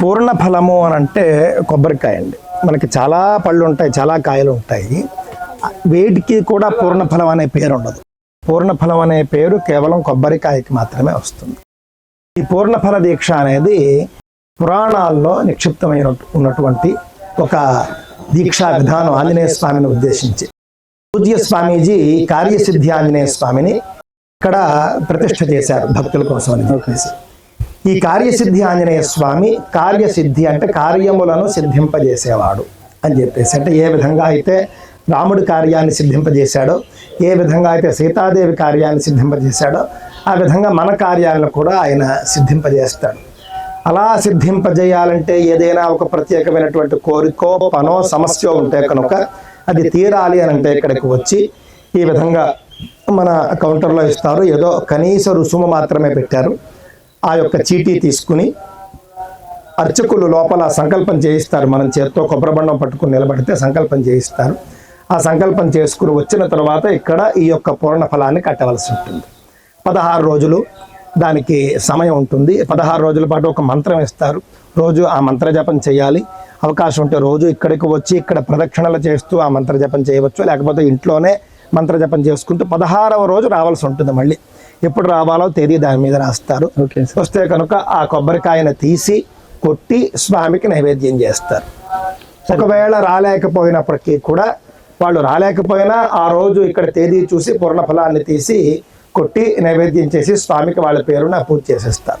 పూర్ణ ఫలము అని అంటే కొబ్బరికాయ అండి మనకి చాలా పళ్ళు ఉంటాయి చాలా కాయలు ఉంటాయి వేటికి కూడా పూర్ణ ఫలం అనే పేరు ఉండదు పూర్ణ ఫలం అనే పేరు కేవలం కొబ్బరికాయకి మాత్రమే వస్తుంది. ఈ పూర్ణఫల దీక్ష అనేది పురాణాల్లో నిక్షిప్తమైన ఉన్నటువంటి ఒక దీక్షా విధానం ఆంజనేయ స్వామిని ఉద్దేశించి. పూజ్య స్వామీజీ కార్యసిద్ధి ఆంజనేయ స్వామిని ఇక్కడ ప్రతిష్ఠ చేశారు భక్తుల కోసం అని చెప్పేసి. ఈ కార్యసిద్ధి ఆంజనేయ స్వామి కార్యసిద్ధి అంటే కార్యములను సిద్ధింపజేసేవాడు అని చెప్పేసి. అంటే ఏ విధంగా అయితే రాముడి కార్యాన్ని సిద్ధింపజేశాడో ఏ విధంగా అయితే సీతాదేవి కార్యాన్ని సిద్ధింపజేశాడో ఆ విధంగా మన కార్యాలను కూడా ఆయన సిద్ధింపజేస్తాడు. అలా సిద్ధింపజేయాలంటే ఏదైనా ఒక ప్రత్యేకమైనటువంటి కోరికో పనో సమస్య ఉంటే కనుక అది తీరాలి అని అంటే ఇక్కడికి వచ్చి ఈ విధంగా మన కౌంటర్లో ఇస్తారు. ఏదో కనీస రుసుము మాత్రమే పెట్టారు. ఆ యొక్క చీటీ తీసుకుని అర్చకులు లోపల సంకల్పం చేయిస్తారు. మనం చేత్తో కొబ్బరిబండం పట్టుకుని నిలబడితే సంకల్పం చేయిస్తారు. ఆ సంకల్పం చేసుకుని వచ్చిన తర్వాత ఇక్కడ ఈ యొక్క పూర్ణ ఫలాన్ని కట్టవలసి ఉంటుంది. పదహారు రోజులు దానికి సమయం ఉంటుంది. పదహారు రోజుల పాటు ఒక మంత్రం ఇస్తారు. రోజు ఆ మంత్ర జపం చేయాలి. అవకాశం ఉంటే రోజు ఇక్కడికి వచ్చి ఇక్కడ ప్రదక్షిణలు చేస్తూ ఆ మంత్ర జపం చేయవచ్చు. లేకపోతే ఇంట్లోనే మంత్ర జపం చేసుకుంటూ పదహారవ రోజు రావాల్సి ఉంటుంది మళ్ళీ. ఎప్పుడు రావాలో తేదీ దాని మీద రాస్తారు. వస్తే కనుక ఆ కొబ్బరికాయను తీసి కొట్టి స్వామికి నైవేద్యం చేస్తారు. ఒకవేళ రాలేకపోయినప్పటికీ కూడా వాళ్ళు రాలేకపోయినా ఆ రోజు ఇక్కడ తేదీ చూసి పూర్ణ ఫలాన్ని తీసి కొట్టి నైవేద్యం చేసి స్వామికి వాళ్ళ పేరున పూజ చేసేస్తారు.